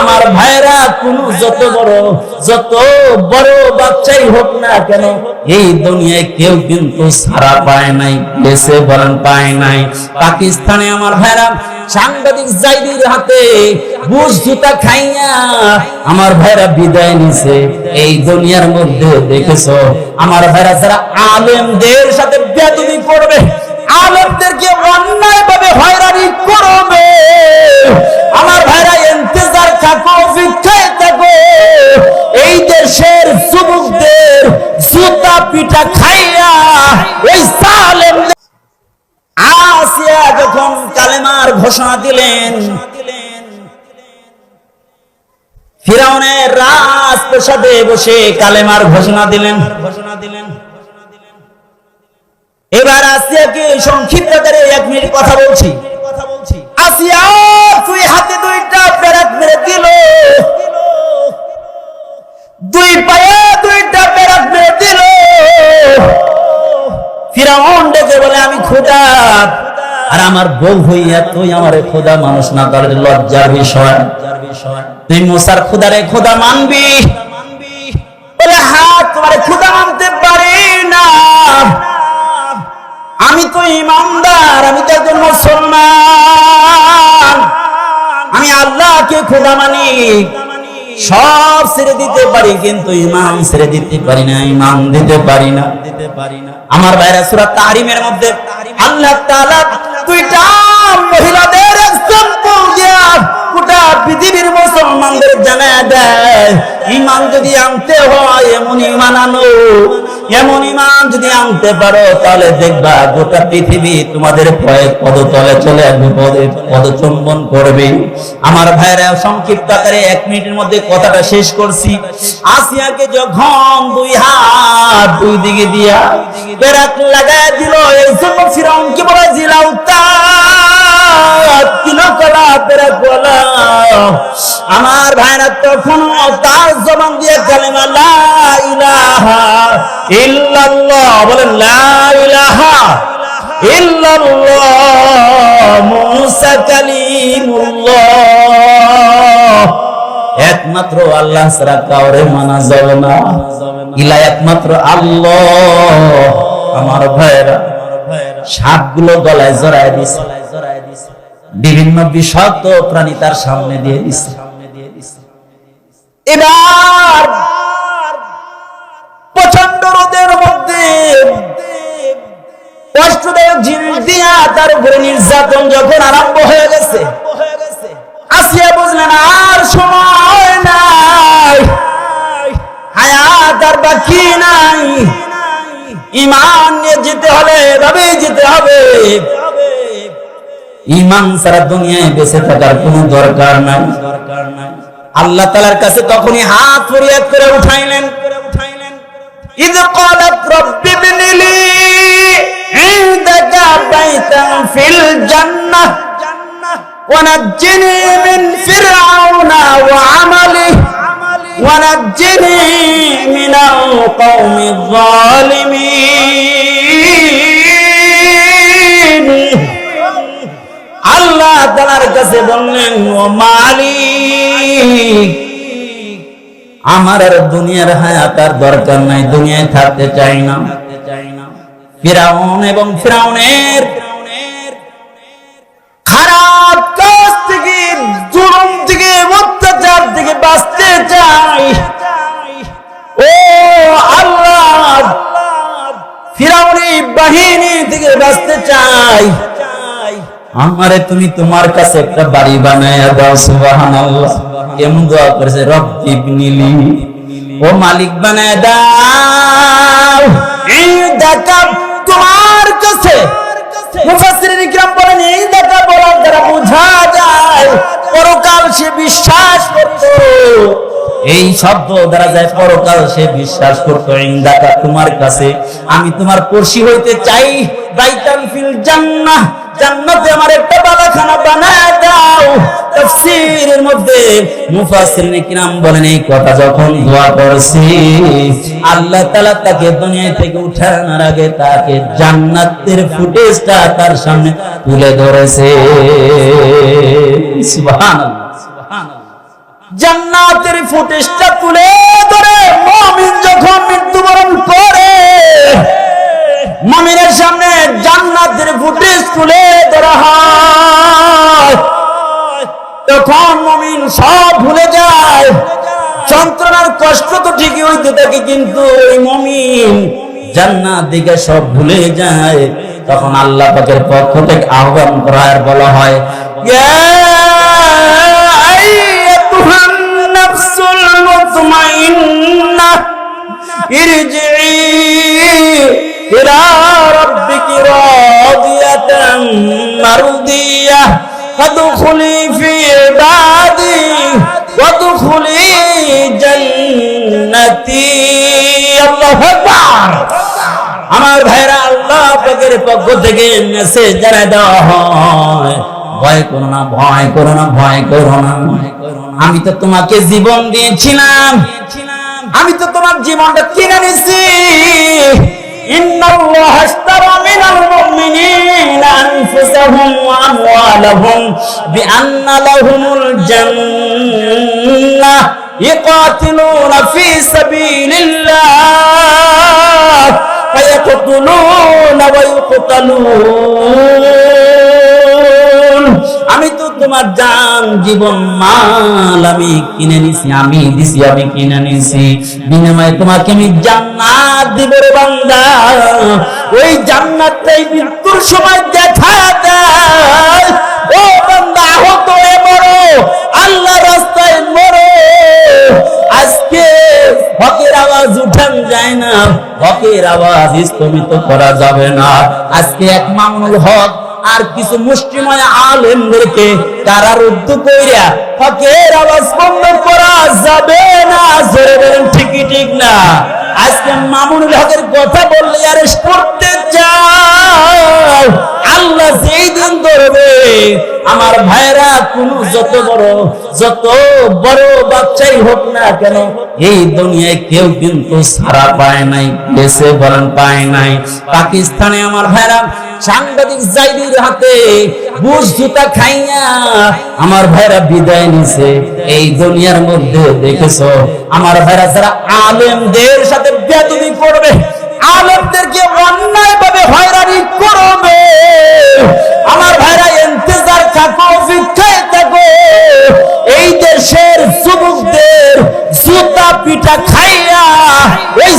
আমার ভাইরা কোন যত বড় যত বড় বাচ্চাই হোক না কেন, এই দুনিয়ায় কেউ কিন্তু সারা পায় নাই দেশে বলেন পায় নাই। পাকিস্তানে আমার ভাইরা সাংবাদিক জাইদির হাতে জুতা খাইয়া আমার ভাইরা বিদায় নিছে। এই দুনিয়ার মধ্যে দেখেছ, আমার ভাইরা যারা আলেমদের সাথে করবে, আলেমদেরকে অন্যায় ভাবে হয়রানি করবে। পিঠা খাইয়া ওই সালেমদের আসিয়া যখন কালেমার ঘোষণা দিলেন বসে কালেমার ঘোষণা দিলেন। ঘোষণা দিলেন এবার আসিয়াকে সংক্ষিপ্ত করে এক মিনিট কথা বলছি? ডেকে বলে, আমি খোদা। আর আমার বউ হইয়া তুই আমার খোদা মানুষ না তাহলে লজ্জার বিষয়। তুই মুসার খোদারে খোদা মানবি। বলে হ্যাঁ তোমার খোদা মানতে পারি না। আমি তো ইমানদার, আমি তো একজন মুসলমান। আমি আল্লাহকে খোদা মানি। সব ছেড়ে দিতে পারি, কিন্তু ইমান ছেড়ে দিতে পারি না ইমান দিতে পারি না। দিতে পারি না আমার বাইরে সুরা তাহরিমের মধ্যে আল্লাহ তাআলা দুইটা মহিলাদের এক্সাম্পল গোটা পৃথিবীর মুসলমানদের জানা দেয়। ইমান যদি আনতে হয় এমন ইমান আনো এমন ইমান যদি আনতে পারো, তাহলে দেখবা গোটা পৃথিবী তোমাদের পদতলে চলে আসবে, পদে পদচুম্বন করবে। আমার ভাইরা সংক্ষিপ্ত আকারে এক মিনিটের মধ্যে কথাটা শেষ করছি। আসিয়াকে যখন দুই হাত দুই দিকে দিয়া পেরাক লাগায় দিল, এই জন্য ফিরাউনকে বলে জিলাউ কিনকলা আমার ভাইরা তখন তার জবান দিয়ে কালেমা লা ইলাহা ইল্লাল্লাহ একমাত্র আল্লাহ ছাড়া কাউরে মানা যাবে না। ইলা একমাত্র আল্লাহ। আমার ভাইরা, সাপগুলো গলায় জড়ায় দিছে। বিভিন্ন বিষাক্ত প্রাণী তার সামনে দিয়ে দিছে। এবার প্রচণ্ড রোদের মধ্যে কষ্টদায়ক জিনিস দিয়া তার উপরে নির্যাতন যখন আরম্ভ হয়ে গেছে, আসিয়া বুঝলেন আর সময় নাই। হায়াত আর বাকি নাই। ইমান নিয়ে যেতে হলে এভাবেই যেতে হবে। ইমান ছাড়া দুনিয়ায় বেঁচে থাকার কোনো দরকার নাই দরকার নাই। আল্লাহ তালার কাছে তখনই হাত ফরিয়াদ করে উঠাইলেন إذ قالت رب ابن لي عندك بيتا في الجنة ونجني من فرعون وعمله ونجني من القوم الظالمين আল্লাহ কাছে বললেন, ও মালিক, আমার আর দুনিয়ার হায়াত আর দরকার নাই, দুনিয়ায় থাকতে চাই না। ফিরাউন এবং ফিরাউনের খারাপ কাজ থেকে, জুলুম থেকে, অত্যাচার থেকে বাঁচতে চাই। ও আল্লাহ ফিরাউনি বাহিনী থেকে বাঁচতে চাই। আমারে তুমি তোমার কাছে একটা বাড়ি বানায় দাও, সুবহানাল্লাহ। কেমন দোয়া করেছে? রব্বি ইবনিলি ও মালিক, বানায় দাও। এই দেখা তোমার কাছে। মুফাসসিরিন ইকরাম বলেন, এই দেখা বলার দ্বারা বোঝা যায়, পরকাল সে বিশ্বাস করত। এই শব্দ দ্বারা যায়, পরকাল সে বিশ্বাস করত। তোমার কাছে। আমি তোমার পড়শি হইতে চাই বাইতান ফিল জান্নাহ। জান্নাতে আমার একটা বালাখানা বানায় দাও। তাফসীরের মধ্যে মুফাসসিরিন কিরাম বলেন, এই কথা যখন দোয়া করছি, আল্লাহ তাআলা তাকে দুনিয়া থেকে উঠানোর আগে তাকে জান্নাতের ফুটেজটা তার সামনে তুলে ধরেছে। সুবহানাল্লাহ। জান্নাতের ফুটেজটা তুলে ধরে মমিন যখন মৃত্যুবরণ করে, মমিনের সামনে হইতে থাকে কিন্তু ওই মমিন জান্নাত দিকে সব ভুলে যায়। তখন আল্লাহ পাকের পক্ষ থেকে আহ্বান করা আর বলা হয় মুতমাইন্নাহ আমার ভাইরা আল্লাহ আপনাদের পক্ষ থেকে মেসেজ জানাই দেওয়া হয়। ভয় করো না, ভয় করো না, ভয় করো না। আমি তো তোমাকে জীবন দিয়েছিলাম। আমি তো তোমার জীবনটা কিনে নিছি ইন্নাল্লাহ يقاتلون في سبيل الله فيقتلون ويقتلون আমি তো তোমার জান জীবন মাল আমি কিনে নিছি আমি দিছি আমি কিনে নিছি বিনিময়ে তোমাকে আমি জান্নাত দিব রে বান্দা ওই জান্নাতটাই মৃত্যুর সময় না। হকের আওয়াজ করা যাবে না। আজকে এক হক আর কিছু মুষ্টিময় আলেমদেরকে হকের আওয়াজ বন্ধ করা যাবে না। ঠিকই ঠিক না। আজকে মামুনুল হকের কথা বললে করতে আল্লাহ যেই দিন ধরবে, আমার ভাইরা কোন যত বড় যত বড় বাচ্চাই হোক না কেন এই দুনিয়ায় কেউ কিন্তু সারা পায় নাই, দেশে বরণ পায় নাই। পাকিস্তানে আমার ভাইরা সাংবাদিক জাইদির হাতে বুঝ জুতা খাইয়া আমার ভাইরা বিদায় নিছে। এই দুনিয়ার মধ্যে দেখেছ, আমার ভাইরা যারা আলেমদের সাথে বেদবি করবে আলেমদেরকে অন্য খাইয়া ওই